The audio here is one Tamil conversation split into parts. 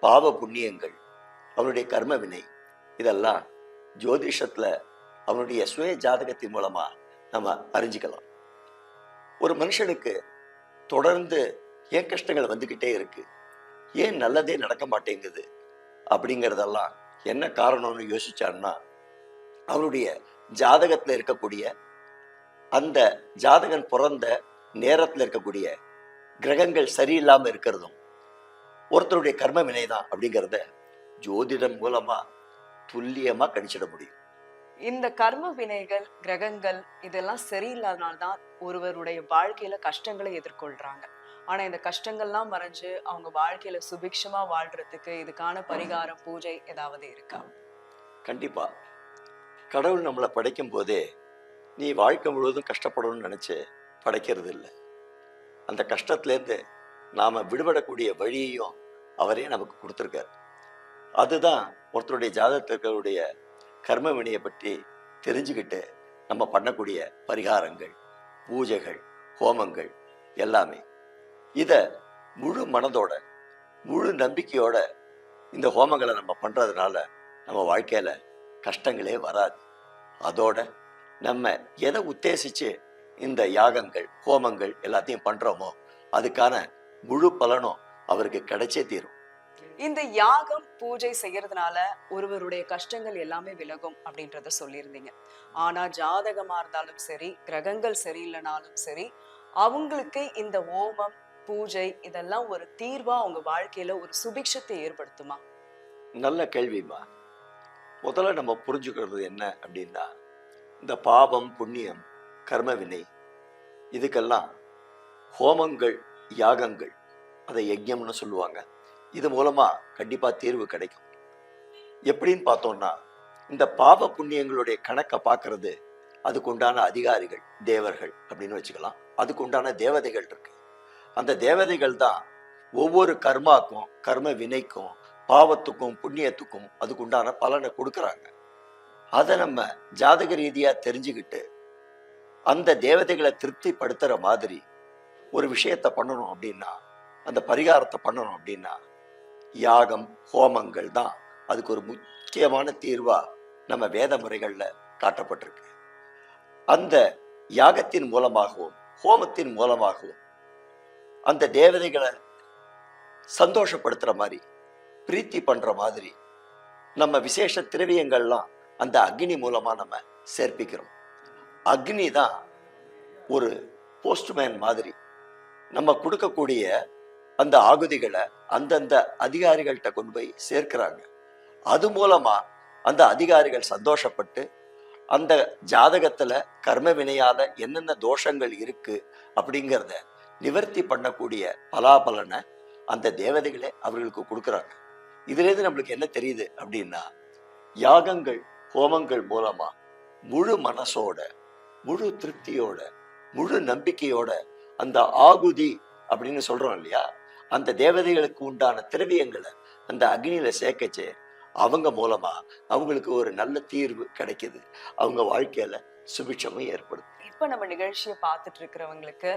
பாவ புண்ணியங்கள் அவனுடைய கர்ம வினை இதெல்லாம் ஜோதிஷத்துல அவனுடைய சுய ஜாதகத்தின் மூலமா நம்ம அறிஞ்சிக்கலாம். ஒரு மனுஷனுக்கு தொடர்ந்து ஏன் கஷ்டங்கள் வந்துக்கிட்டே இருக்கு? ஏன் நல்லதே நடக்க மாட்டேங்குது? அப்படிங்கிறதெல்லாம் என்ன காரணம்னு யோசிச்சான்னா அவனுடைய ஜாதகத்துல இருக்கக்கூடிய அந்த ஜாதகன் பிறந்த நேரத்துல இருக்கக்கூடிய கிரகங்கள் சரியில்லாம இருக்கிறதும் ஒருத்தருடைய கர்ம வினைதான் அப்படிங்கிறத ஜோதிடம் மூலமா துல்லியமா கணிச்சிட முடியும். இந்த கர்ம வினைகள் கிரகங்கள் இதெல்லாம் சரியில்லாதனால்தான் ஒருவருடைய வாழ்க்கையில கஷ்டங்களை எதிர்கொள்றாங்க. ஆனா இந்த கஷ்டங்கள்லாம் மறைஞ்சு அவங்க வாழ்க்கையில சுபிக்ஷமா வாழ்றதுக்கு இதுக்கான பரிகாரம் பூஜை ஏதாவது இருக்கா? கண்டிப்பா. கடவுள் நம்மளை படைக்கும் போதே நீ வாழ்க்கை முழுவதும் கஷ்டப்படணும்னு நினைச்சு படைக்கிறது இல்லை அந்த கஷ்டத்திலேருந்து நாம விடுபடக்கூடிய வழியையும் அவரே நமக்கு கொடுத்துருக்காரு. அதுதான் ஒருத்தருடைய ஜாதகத்தில் இருக்கிறவருடைய கர்ம வினையை பற்றி தெரிஞ்சுக்கிட்டு நம்ம பண்ணக்கூடிய பரிகாரங்கள் பூஜைகள் ஹோமங்கள் எல்லாமே. இதை முழு மனதோட முழு நம்பிக்கையோட இந்த ஹோமங்களை நம்ம பண்றதுனால நம்ம வாழ்க்கையில கஷ்டங்களே வராது. அதோட நம்ம எதை உத்தேசிச்சு இந்த யாகங்கள் ஹோமங்கள் எல்லாத்தையும் பண்றோமோ அதுக்கான முழு பலனும் அவருக்கு கிடைச்சே தீரும். இந்த யாகம் பூஜை செய்யறதுனால ஒருவருடைய கஷ்டங்கள் எல்லாமே விலகும் அப்படின்றத சொல்லியிருந்தீங்க. ஆனா ஜாதகமா இருந்தாலும் சரி கிரகங்கள் சரியில்லைனாலும் சரி அவங்களுக்கு இந்த ஹோமம் பூஜை இதெல்லாம் ஒரு தீர்வா அவங்க வாழ்க்கையில ஒரு சுபிக்ஷத்தை ஏற்படுத்துமா? நல்ல கேள்விமா முதல்ல நம்ம புரிஞ்சுக்கிறது என்ன அப்படின்னா இந்த பாவம் புண்ணியம் கர்ம வினை இதுக்கெல்லாம் ஹோமங்கள் யாகங்கள் அதை யஜ்யம்னு சொல்லுவாங்க. இது மூலமா கண்டிப்பா தீர்வு கிடைக்கும். எப்படின்னு பார்த்தோம்னா இந்த பாவ புண்ணியங்களுடைய கணக்கை பார்க்கறது அதுக்குண்டான அதிகாரிகள் தேவர்கள் அப்படின்னு வச்சுக்கலாம். அதுக்கு உண்டான தேவதைகள் இருக்கு. அந்த தேவதைகள் தான் ஒவ்வொரு கர்மாக்கும் கர்ம வினைக்கும் பாவத்துக்கும் புண்ணியத்துக்கும் அதுக்கு உண்டான பலனை கொடுக்குறாங்க. அதை நம்ம ஜாதக ரீதியாக தெரிஞ்சுக்கிட்டு அந்த தேவதைகளை திருப்திப்படுத்துகிற மாதிரி ஒரு விஷயத்தை பண்ணணும் அப்படின்னா அந்த பரிகாரத்தை பண்ணணும் அப்படின்னா யாகம் ஹோமங்கள் தான் அதுக்கு ஒரு முக்கியமான தீர்வாக நம்ம வேத முறைகளில் காட்டப்பட்டிருக்கு. அந்த யாகத்தின் மூலமாகவும் ஹோமத்தின் மூலமாகவும் அந்த தேவதைகளை சந்தோஷப்படுத்துகிற மாதிரி பிரீத்தி பண்ணுற மாதிரி நம்ம விசேஷ திரவியங்கள்லாம் அந்த அக்னி மூலமாக நம்ம சேர்ப்பிக்கிறோம். அக்னி தான் ஒரு போஸ்ட்மேன் மாதிரி நம்ம கொடுக்கக்கூடிய அந்த ஆகுதிகளை அந்தந்த அதிகாரிகள்கிட்ட கொண்டு போய் சேர்க்கிறாங்க. அது மூலமா அந்த அதிகாரிகள் சந்தோஷப்பட்டு அந்த ஜாதகத்துல கர்ம வினையால என்னென்ன தோஷங்கள் இருக்கு அப்படிங்கிறத நிவர்த்தி பண்ணக்கூடிய பலாபலனை அந்த தேவதைகளே அவர்களுக்கு கொடுக்குறாங்க. இதுலேருந்து நம்மளுக்கு என்ன தெரியுது அப்படின்னா யாகங்கள் ஹோமங்கள் மூலமா முழு மனசோட முழு திருப்தியோட முழு நம்பிக்கையோட அந்த ஆகுதி அப்படின்னு சொல்றோம் இல்லையா? அந்த தேவதைகளுக்கு உண்டான திரவியங்களை அந்த அக்னியில சேர்க்கச்சே அவங்க மூலமா அவங்களுக்கு ஒரு நல்ல தீர்வு கிடைக்குது. அவங்க வாழ்க்கையில சுபிட்சமும் ஏற்படுது. இப்ப நம்ம நிகழ்ச்சியை பார்த்துட்டு இருக்கிறவங்களுக்கு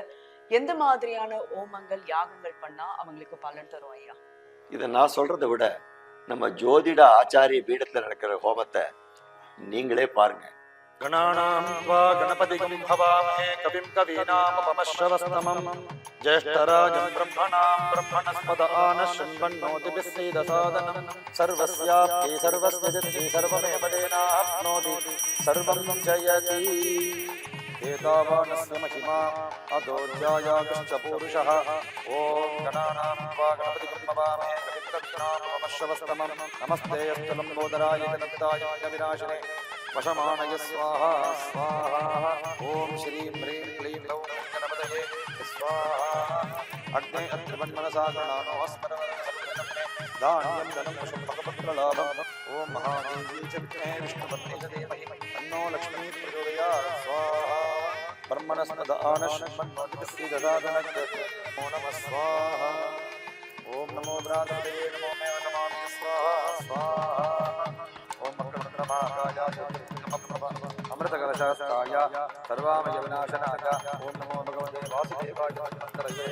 எந்த மாதிரியான ஹோமங்கள் யாகங்கள் பண்ணா அவங்களுக்கு பலன் தரும் ஐயா? இதை நான் சொல்றதை விட நம்ம ஜோதிட ஆச்சாரிய பீடத்துல நடக்கிற ஹோமத்தை நீங்களே பாருங்க. गणानां त्वा गणपतिगं भवामहे कविं ज्येष्ठराजं ब्रह्मणां ब्रह्मणस्पद सर्वस्याप्ति सर्वस्य सर्वमेव सर्वं जयति। एतावानस्य महिमा ॐ गणानां त्वा गणपतिगं भवामहे नमस्ते अस्तु लम्बोदराय जगत्ताय विनाशिने वशमानय स्वाहा स्वाहा। ॐ श्रीं ह्रीं क्लीं लौं गणपतये स्वाहा। अग्ने अत्रिवन्मनसा गणानोस्मरवरसम्पन्ने धान्यं धनं पशुं भगवत्प्रलाभम् ॐ महादेवी च विद्महे विष्णुपत्नी च धीमहि तन्नो लक्ष्मी प्रचोदयात्। स्वाहा। ब्रह्मणस्पद आनश्वन्नोतिभिस्सीददातनग् नमो स्वाहा। ॐ नमो भ्रातृदेवे नमो मे नमामि स्वाहा स्वाहा ॐ मक्रमक्रमाकाय சகசகஸ்தாய சர்வாமய விநாசனாய ஓம் நமோ பகவதே வாசுதேவாய மந்திரயே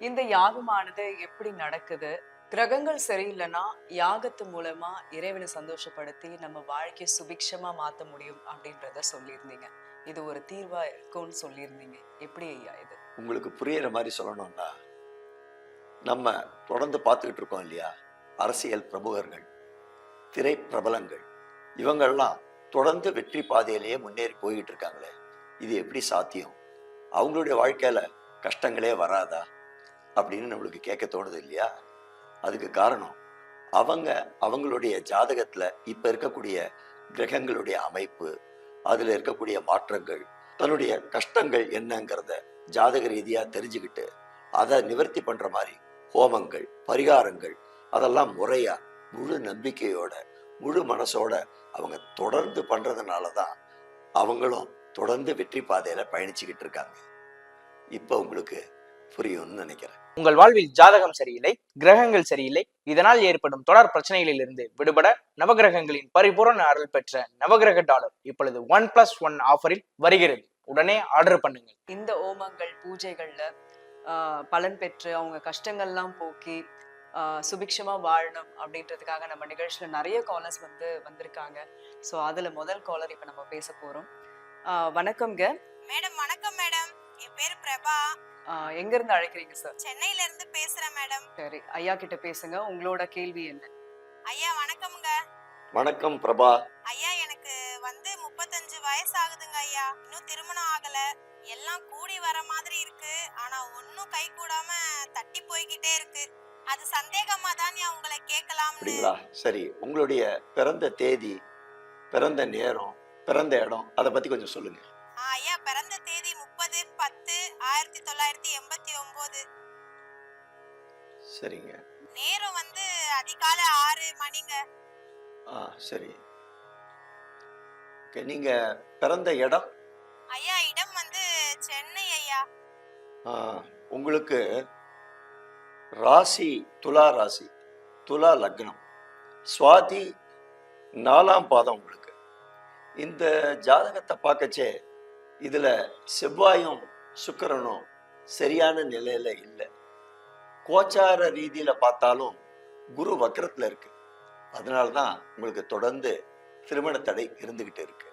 இந்த யாகமானது எப்படி நடக்குது? கிரகங்கள் சரியில்லைன்னா யாகத்து மூலமா இறைவனை சந்தோஷப்படுத்தி நம்ம வாழ்க்கையை சுபிக்ஷமா மாத்த முடியும் அப்படின்றத சொல்லியிருந்தீங்க. இது ஒரு தீர்வா இருக்கும்னு சொல்லியிருந்தீங்க. எப்படி ஐயா இது? உங்களுக்கு புரியிற மாதிரி சொல்லணும்னா நம்ம தொடர்ந்து பார்த்துக்கிட்டு இருக்கோம் இல்லையா? அரசியல் பிரமுகர்கள் திரை பிரபலங்கள் இவங்கெல்லாம் தொடர்ந்து வெற்றி பாதையிலேயே முன்னேறி போய்கிட்டு இருக்காங்களே. இது எப்படி சாத்தியம்? அவங்களுடைய வாழ்க்கையில கஷ்டங்களே வராதா? அப்படின்னு நம்மளுக்கு கேட்க தோணுது இல்லையா? அதுக்கு காரணம் அவங்க அவங்களுடைய ஜாதகத்துல இப்ப இருக்கக்கூடிய கிரகங்களுடைய அமைப்பு அதுல இருக்கக்கூடிய மாற்றங்கள் தன்னுடைய கஷ்டங்கள் என்னங்கிறத ஜாதக ரீதியா தெரிஞ்சுக்கிட்டு அதை நிவர்த்தி பண்ற மாதிரி ஹோமங்கள் பரிகாரங்கள் அதெல்லாம் முறையா முழு நம்பிக்கையோட முழு மனசோட அவங்க தொடர்ந்து பண்ணுறதுனால தான் அவங்களும் தொடர்ந்து வெற்றி பாதையில பயணிச்சுக்கிட்டு இருக்காங்க. இப்போ உங்களுக்கு புரியும்னு நினைக்கிறேன். உங்கள் வாழ்வில் ஜாதகம் சரியில்லை கிரகங்கள் சரியில்லை இதனால் ஏற்படும் தொடர் பிரச்சனைகளிலிருந்து விடுபட நவகிரகங்களின் பரிபூரண அருள் பெற்ற நவகிரக டாலர் இப்பொழுது ஒன் பிளஸ் ஒன் ஆஃபரில் வருகிறது. உடனே ஆர்டர் பண்ணுங்கள் இந்த ஓமங்கள் பூஜைகள்ல பலன் பெற்று அவங்க கஷ்டங்கள்லாம் போக்கி ஆஹ், சுபிக்ஷமா வாழணும் அப்படின்றதுக்காக நம்ம நிகழ்ச்சியில நிறைய காலர்ஸ் வந்து வந்திருக்காங்க. ஸோ அதுல முதல் காலர் இப்ப நம்ம பேச போறோம். ஆஹ், வணக்கம்ங்க. மேடம் வணக்கம் மேடம். என் பேரு பிரபா. எங்க இருந்து அழைக்கிறீங்க சார் சென்னையில இருந்து பேசுறேன் மேடம். சரி ஐயா கிட்ட பேசுங்க. உங்களோட கேள்வி என்ன? ஐயா வணக்கம்ங்க. வணக்கம் பிரபா. ஐயா எனக்கு வந்து முப்பத்தஞ்சு வயசு ஆகுதுங்க ஐயா. இன்னும் திருமணம் ஆகல. எல்லாம் கூடி வர மாதிரி இருக்கு. ஆனா ஒன்னும் கை கூடாம தட்டி போய்கிட்டே இருக்கு. அது சந்தேகமா தான் உங்களை கேட்கலாம்னு. அப்படிங்களா? சரி உங்களுடைய பிறந்த தேதி பிறந்த நேரம் பிறந்த இடம் அதை பத்தி கொஞ்சம் சொல்லுங்க. ஐயா பிறந்த தேதி முப்பது பத்து ஆயிரத்தி தொள்ளாயிரத்தி எண்பத்தி ஒன்பது சரிங்க. நேரம் வந்து அதிகாலை ஆறு மணிங்க. ஆ சரி. ஓகே நீங்க பிறந்த இடம்? ஐயா இடம் வந்து சென்னை ஐயா. ஆ, உங்களுக்கு ராசி துலா ராசி துலா லக்னம். சுவாதி நாலாம் பாதம் உங்களுக்கு. இந்த ஜாதகத்தை பார்க்கச்சே இதுல செவ்வாயும் சுக்கிரனும் சரியான நிலையில இல்லை. கோச்சார ரீதியில பார்த்தாலும் குரு வக்கரத்துல இருக்கு. அதனால தான் உங்களுக்கு தொடர்ந்து திருமண தடை இருந்துகிட்டு இருக்கு.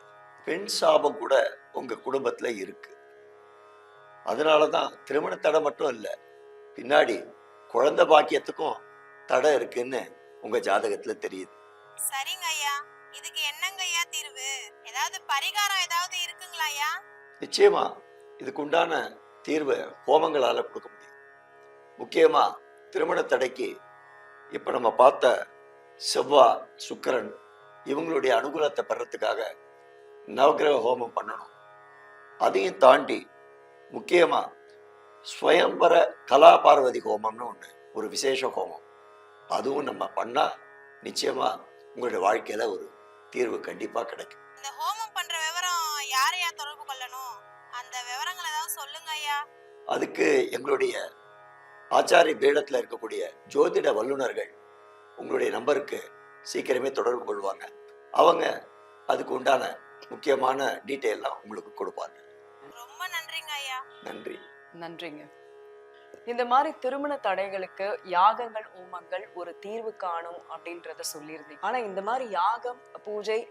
பெண் சாபம் கூட உங்க குடும்பத்துல இருக்கு. அதனால தான் திருமண தடை மட்டும் இல்லை பின்னாடி குழந்தை பாக்கியத்துக்கும் தடை இருக்குன்னு உங்க ஜாதகத்துல தெரியுது. சரிங்க ஐயா. இதுக்கு என்னங்க ஐயா தீர்வு? ஏதாவது பரிகாரம் ஏதாவது இருக்குங்களா ஐயா? நிச்சயமா இதுக்கு உண்டான தீர்வை ஹோமங்களால கொடுக்க முடியும். முக்கியமா திருமண தடைக்கு இப்ப நம்ம பார்த்த செவ்வா சுக்கிரன் இவங்களுடைய அனுகூலத்தை பெறத்துக்காக நவக்கிரக ஹோமம் பண்ணணும். அதையும் தாண்டி முக்கியமா ஸ்வயம்பர கலா பார்வதி ஹோமம்னு ஒன்று ஒரு விசேஷ ஹோமம். அதுவும் நம்ம பண்ணா நிச்சயமா உங்களுடைய வாழ்க்கையில ஒரு தீர்வு கண்டிப்பா கிடைக்கும். இந்த ஹோமம் பண்ற விவரம் யாரையா தொடர்பு கொள்ளணும்? அந்த விவரங்கள் ஏதாவது சொல்லுங்க ஐயா. அதுக்கு எங்களுடைய ஆச்சாரிய பீடத்தில் இருக்கக்கூடிய ஜோதிட வல்லுநர்கள் உங்களுடைய நம்பருக்கு சீக்கிரமே தொடர்பு கொள்வாங்க. அவங்க அதுக்கு உண்டான முக்கியமான டீட்டெயிலாம் உங்களுக்கு கொடுப்பாங்க. ரொம்ப நன்றிங்க ஐயா. நன்றி. நன்றிங்க. இந்த மாதிரி திருமண தடைகளுக்கு யாகங்கள் ஹோமங்கள் ஒரு தீர்வு காணும் அப்படின்றத சொல்லியிருந்தீங்க. ஆனா இந்த மாதிரி யாகம் பூஜை